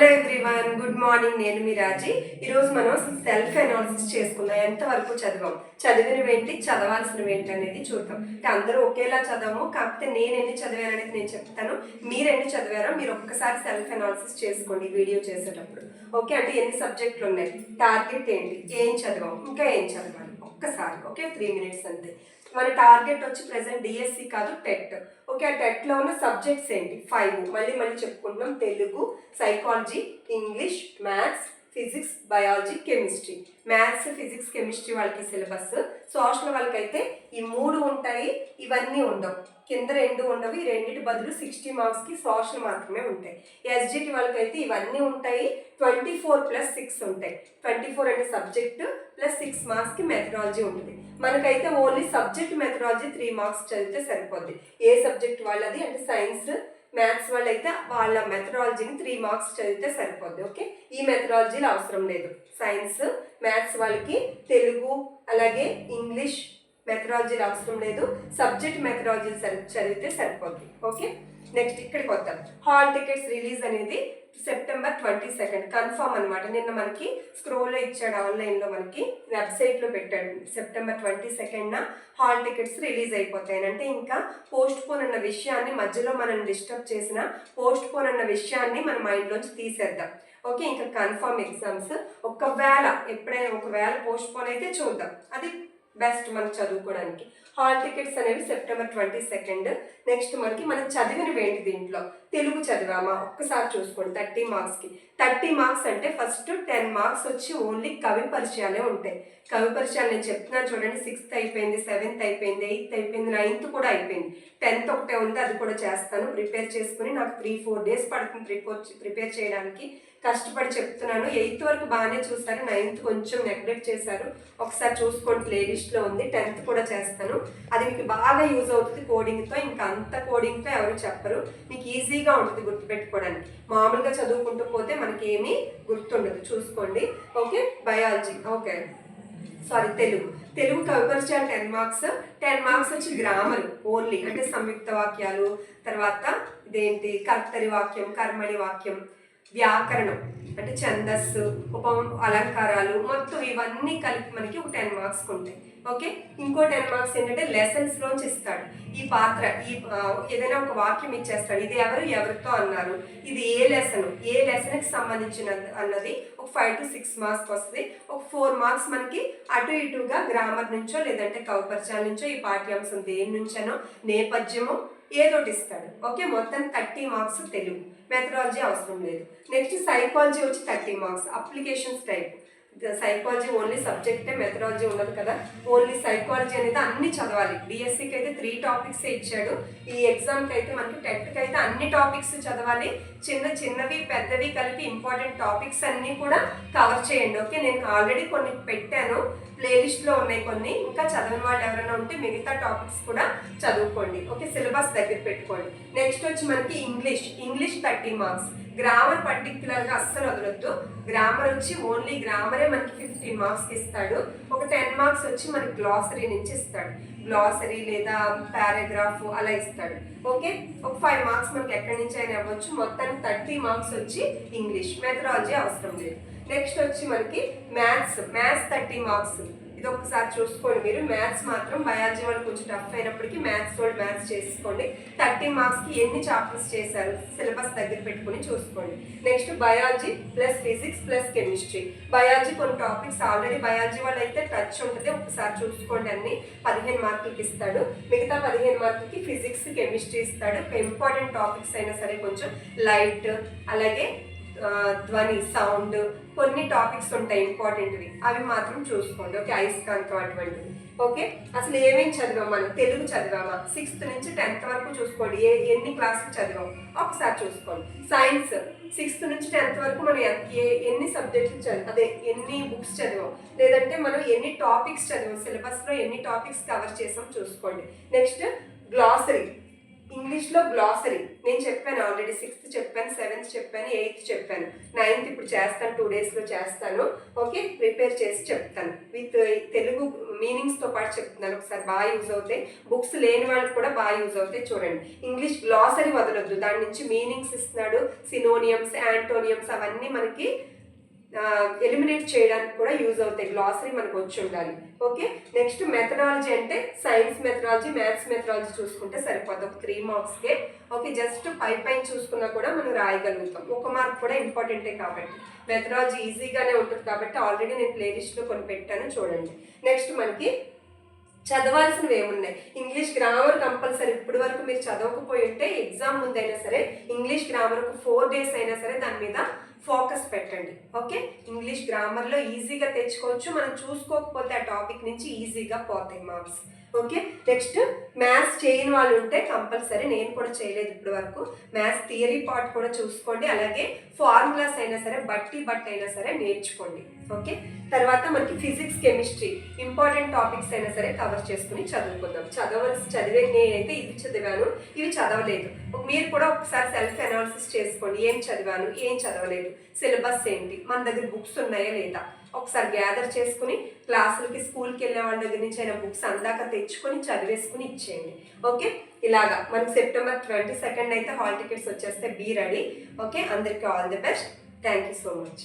Hello everyone good morning నేను మీ రాజీ. ఈరోజు మనం సెల్ఫ్ అనాలిసిస్ చేసుకుందాం. ఎంతవరకు చదివాం? చదివినవి ఏంటి చదవాల్సినవి ఏంటి అనేది చూద్దాం. అంటే అందరూ ఒకేలా చదవము? కాకపోతే నేను ఎన్ని చదివాను అనేది నేను చెప్తాను. మీరు ఎన్ని చదివారో మీరు ఒక్కసారి సెల్ఫ్ అనాలిసిస్ చేసుకోండి వీడియో చేసేటప్పుడు. ఓకే అంటే ఎన్ని సబ్జెక్టులు ఉన్నాయి? టార్గెట్ ఏంటి? ఏం చదివాం? ఇంకా ఏం చదవాలి? ఒక్కసారి ఓకే? త్రీ మినిట్స్ అంతే. మన టార్గెట్ వచ్చి ప్రెసెంట్ డిఎస్సి కాదు టెట్. ఓకే ఆ టెట్లో ఉన్న సబ్జెక్ట్స్ ఏంటి? ఫైవ్ మళ్ళీ మళ్ళీ చెప్పుకుంటున్నాం. Telugu psychology English maths physics biology chemistry. Maths physics chemistry వాళ్ళకి సిలబస్. సోషల్ వాళ్ళకైతే ఈ మూడు ఉంటాయి ఇవన్నీ ఉండవు. కింద రెండు ఉండవు ఈ రెండింటి బదులు సిక్స్టీ మార్క్స్కి సోషల్ మాత్రమే ఉంటాయి. ఎస్జిటి వాళ్ళకైతే ఇవన్నీ ఉంటాయి ట్వంటీ ఫోర్ ప్లస్ సిక్స్ ఉంటాయి. ట్వంటీ ఫోర్ అంటే సబ్జెక్టు ప్లస్ సిక్స్ మార్క్స్కి మెథడాలజీ ఉంటుంది. మనకైతే only subject methodology three marks చదివితే సరిపోద్ది. ఏ సబ్జెక్ట్ వాళ్ళది అంటే సైన్స్ మ్యాథ్స్ వాళ్ళైతే వాళ్ళ మెథడాలజీని త్రీ మార్క్స్ చదివితే సరిపోద్ది ఓకే ఈ మెథడాలజీలు అవసరం లేదు. సైన్స్ మ్యాథ్స్ వాళ్ళకి తెలుగు అలాగే ఇంగ్లీష్ మెథడాలజీలు అవసరం లేదు. సబ్జెక్ట్ మెథడాలజీ చదివితే సరిపోద్ది ఓకే నెక్స్ట్ ఇక్కడికి వద్దాం. హాల్ టికెట్స్ రిలీజ్ అనేది సెప్టెంబర్ ట్వంటీ సెకండ్ కన్ఫర్మ్ అనమాట నిన్న మనకి స్క్రోల్లో ఇచ్చాడు ఆన్లైన్లో మనకి వెబ్సైట్లో పెట్టాడు. సెప్టెంబర్ ట్వంటీ సెకండ్న హాల్ టికెట్స్ రిలీజ్ అయిపోతాయి అంటే ఇంకా పోస్ట్ పోన్ అన్న విషయాన్ని మధ్యలో మనం డిస్టర్బ్ చేసిన పోస్ట్ పోన్ అన్న విషయాన్ని మన మైండ్లోంచి తీసేద్దాం. ఓకే ఇంకా కన్ఫర్మ్ ఎగ్జామ్స్ ఒకవేళ ఎప్పుడైనా ఒకవేళ పోస్ట్ పోన్ అయితే చూద్దాం. అది బెస్ట్ మనకు చదువుకోవడానికి. హాల్ టికెట్స్ అనేవి సెప్టెంబర్ ట్వంటీ సెకండ్. నెక్స్ట్ మనకి మనం చదివినవి ఏంటి దీంట్లో? తెలుగు చదివామా? ఒక్కసారి చూసుకోండి. థర్టీ మార్క్స్కి. థర్టీ మార్క్స్ అంటే ఫస్ట్ టెన్ మార్క్స్ వచ్చి ఓన్లీ కవి పరిచయాలే ఉంటాయి. కవి పరిచయాలు నేను చెప్తున్నాను చూడండి. సిక్స్త్ అయిపోయింది సెవెంత్ అయిపోయింది ఎయిత్ అయిపోయింది నైన్త్ కూడా అయిపోయింది. టెన్త్ ఒకటే ఉంది అది కూడా చేస్తాను. ప్రిపేర్ చేసుకుని నాకు త్రీ ఫోర్ డేస్ పడుతుంది ప్రిపోర్ ప్రిపేర్ చేయడానికి. కష్టపడి చెప్తున్నాను. ఎయిత్ వరకు బాగానే చూస్తారు నైన్త్ కొంచెం నెగ్లెక్ట్ చేశారు. ఒకసారి చూసుకోండి లో ఉంది టెన్త్ కూడా చేస్తాను. అది మీకు బాగా యూజ్ అవుతుంది కోడింగ్తో ఇంకా అంత కోడింగ్తో ఎవరు చెప్పరు. మీకు ఈజీగా ఉంటుంది గుర్తుపెట్టుకోవడానికి. మామూలుగా చదువుకుంటూ పోతే మనకి ఏమీ గుర్తుండదు. చూసుకోండి. Okay? Biology. Okay. Sorry Telugu. Telugu కవిపరిచయాలు ten marks. Ten marks వచ్చి గ్రామర్ ఓన్లీ. అంటే సంయుక్త వాక్యాలు తర్వాత ఇదేంటి? కర్తరి వాక్యం కర్మణి వాక్యం వ్యాకరణం. అంటే ఛందస్సు ఉప అలంకారాలు మొత్తం ఇవన్నీ కలిపి మనకి ఒక టెన్ మార్క్స్ ఉంటాయి. ఓకే? ఇంకో టెన్ మార్క్స్ ఏంటంటే లెసన్స్ లోంచి ఇస్తాడు. ఈ పాత్ర ఈ ఏదైనా ఒక వాక్యం ఇచ్చేస్తాడు. ఇది ఎవరు ఎవరితో అన్నారు? ఇది ఏ లెసన్ ఏ లెసన్కి సంబంధించిన అన్నది ఒక ఫైవ్ టు సిక్స్ మార్క్స్ వస్తుంది. ఒక ఫోర్ మార్క్స్ మనకి అటు ఇటుగా గ్రామర్ నుంచో లేదంటే కవపరిచయాల నుంచో ఈ పాఠ్యాంశం దేని నుంచనో నేపథ్యము ఏదోటి ఇస్తాడు ఓకే మొత్తం థర్టీ మార్క్స్ తెలుగు. మెథడాలజీ అవసరం లేదు. నెక్స్ట్ సైకాలజీ వచ్చి thirty marks. Applications type. Psychology only సబ్జెక్టే methodology ఉండదు కదా. ఓన్లీ సైకాలజీ అనేది అన్ని చదవాలి. బిఎస్సికి అయితే త్రీ టాపిక్స్ ఇచ్చాడు. ఈ ఎగ్జామ్కి అయితే మనకి టెట్కి అయితే అన్ని టాపిక్స్ చదవాలి. చిన్న చిన్నవి పెద్దవి కలిపి ఇంపార్టెంట్ టాపిక్స్ అన్నీ కూడా కవర్ చేయండి. ఓకే నేను ఆల్రెడీ కొన్ని పెట్టాను. ప్లేలిస్ట్లో ఉన్నాయి కొన్ని. ఇంకా చదవని వాళ్ళు ఎవరైనా ఉంటే మిగతా టాపిక్స్ కూడా చదువుకోండి. ఓకే సిలబస్ దగ్గర పెట్టుకోండి. నెక్స్ట్ వచ్చి మనకి English English thirty marks grammar పర్టిక్యులర్గా అస్సలు వదలొద్దు. గ్రామర్ వచ్చి ఓన్లీ గ్రామరే మనకి ఫిఫ్టీన్ మార్క్స్ ఇస్తాడు. ఒక టెన్ మార్క్స్ వచ్చి మనకి గ్లాసరీ నుంచి ఇస్తాడు. గ్లాసరీ లేదా పారాగ్రాఫ్ అలా ఇస్తాడు. ఓకే ఒక ఫైవ్ మార్క్స్ మనకి ఎక్కడి నుంచి అయినా ఇవ్వచ్చు మొత్తానికి థర్టీ మార్క్స్ వచ్చి ఇంగ్లీష్ మెథడాలజీ అవసరం లేదు. నెక్స్ట్ వచ్చి మనకి మ్యాథ్స్ మ్యాథ్స్ థర్టీ మార్క్స్ ఇది ఒకసారి చూసుకోండి మీరు. మ్యాథ్స్ మాత్రం బయాలజీ వాళ్ళు కొంచెం టఫ్ అయినప్పటికీ మ్యాథ్స్ వాళ్ళు మ్యాథ్స్ చేసుకోండి. థర్టీ మార్క్స్కి ఎన్ని చాప్టర్స్ చేశారు? సిలబస్ దగ్గర పెట్టుకుని చూసుకోండి. Next biology plus physics plus chemistry. Biology కొన్ని టాపిక్స్ ఆల్రెడీ బయాలజీ వాళ్ళు అయితే టచ్ ఉంటుంది. ఒకసారి చూసుకోండి అన్ని. పదిహేను మార్కులకి ఇస్తాడు. మిగతా పదిహేను మార్కులకి ఫిజిక్స్ కెమిస్ట్రీ ఇస్తాడు. ఇంపార్టెంట్ టాపిక్స్ అయినా సరే కొంచెం లైట్ అలాగే ధ్వని సౌండ్ కొన్ని టాపిక్స్ ఉంటాయి ఇంపార్టెంట్వి అవి మాత్రం చూసుకోండి ఓకే? అయస్కాంతం అటువంటివి. ఓకే? అసలు ఏమేమి చదివాం మనం? తెలుగు చదివామా? సిక్స్త్ నుంచి టెన్త్ వరకు చూసుకోండి. ఏ ఎన్ని క్లాసులు చదివాం? ఒకసారి చూసుకోండి. సైన్స్ సిక్స్త్ నుంచి టెన్త్ వరకు మనం ఏ ఎన్ని సబ్జెక్టులు చదివాం? అదే ఎన్ని బుక్స్ చదివాం? లేదంటే మనం ఎన్ని టాపిక్స్ చదివాం? సిలబస్లో ఎన్ని టాపిక్స్ కవర్ చేసాం? చూసుకోండి. నెక్స్ట్ గ్లాసరీ ఇంగ్లీష్లో గ్లాసరీ. నేను చెప్పాను ఆల్రెడీ సిక్స్త్ చెప్పాను సెవెంత్ చెప్పాను ఎయిత్ చెప్పాను. నైన్త్ ఇప్పుడు చేస్తాను టూ డేస్లో చేస్తాను. ఓకే ప్రిపేర్ చేసి చెప్తాను. విత్ తెలుగు మీనింగ్స్తో పాటు చెప్తున్నాను. ఒకసారి బాగా యూజ్ అవుతాయి. బుక్స్ లేని వాళ్ళకి కూడా బాగా యూజ్ అవుతాయి చూడండి. ఇంగ్లీష్ గ్లాసరీ వదలొద్దు. దాని నుంచి మీనింగ్స్ ఇస్తున్నాడు. సినోనియమ్స్ యాంటోనియమ్స్ అవన్నీ మనకి ఎలిమినేట్ చేయడానికి కూడా యూజ్ అవుతాయి. గ్లాసరీ మనకు వచ్చి ఉండాలి. ఓకే నెక్స్ట్ మెథడాలజీ అంటే సైన్స్ మెథడాలజీ మ్యాథ్స్ మెథడాలజీ చూసుకుంటే సరిపోద్ది. ఒక త్రీ మార్క్స్కే ఓకే జస్ట్ పై పైన చూసుకున్నా కూడా మనం రాయగలుగుతాం. ఒక మార్క్ కూడా ఇంపార్టెంటే కాబట్టి. మెథడాలజీ ఈజీగానే ఉంటుంది కాబట్టి ఆల్రెడీ నేను ప్లేలిస్ట్లో కొన్ని పెట్టాను. చూడండి. నెక్స్ట్ మనకి చదవాల్సినవి ఏమున్నాయి? ఇంగ్లీష్ గ్రామర్ కంపల్సరీ ఇప్పటి వరకు మీరు చదవకపోయి ఉంటే ఎగ్జామ్ ముందైనా సరే ఇంగ్లీష్ గ్రామర్కు ఫోర్ డేస్ అయినా సరే దాని మీద ఫోకస్ పెట్టండి. ఓకే ఇంగ్లీష్ గ్రామర్లో ఈజీగా తెచ్చుకోవచ్చు. మనం చూసుకోకపోతే ఆ టాపిక్ నుంచి ఈజీగా పోతాయి మార్క్స్ ఓకే? నెక్స్ట్ మ్యాథ్స్ చేయని వాళ్ళు ఉంటే కంపల్సరీ నేను కూడా చేయలేదు ఇప్పటి వరకు. మ్యాథ్స్ థియరీ పార్ట్ కూడా చూసుకోండి. అలాగే ఫార్ములాస్ అయినా సరే బట్టి బట్ అయినా సరే నేర్చుకోండి. ఓకే? తర్వాత మనకి ఫిజిక్స్ కెమిస్ట్రీ ఇంపార్టెంట్ టాపిక్స్ అయినా సరే కవర్ చేసుకుని చదువుకుందాం. చదవలసి చదివే నేనైతే ఇది చదివాను ఇవి చదవలేదు. మీరు కూడా ఒకసారి సెల్ఫ్ అనాలిసిస్ చేసుకోండి. ఏం చదివాను ఏం చదవలేదు. సిలబస్ ఏంటి? మన దగ్గర బుక్స్ ఉన్నాయా లేదా? ఒకసారి గ్యాదర్ చేసుకుని క్లాసులకి స్కూల్కి వెళ్ళే వాళ్ళ దగ్గర నుంచి అయినా బుక్స్ అందాక తెచ్చుకొని చదివేసుకుని ఇచ్చేయండి. ఓకే? ఇలాగా మనకి సెప్టెంబర్ ట్వంటీ సెకండ్ అయితే హాల్ టికెట్స్ వచ్చేస్తే బీ రెడీ ఓకే? అందరికీ all the best thank you so much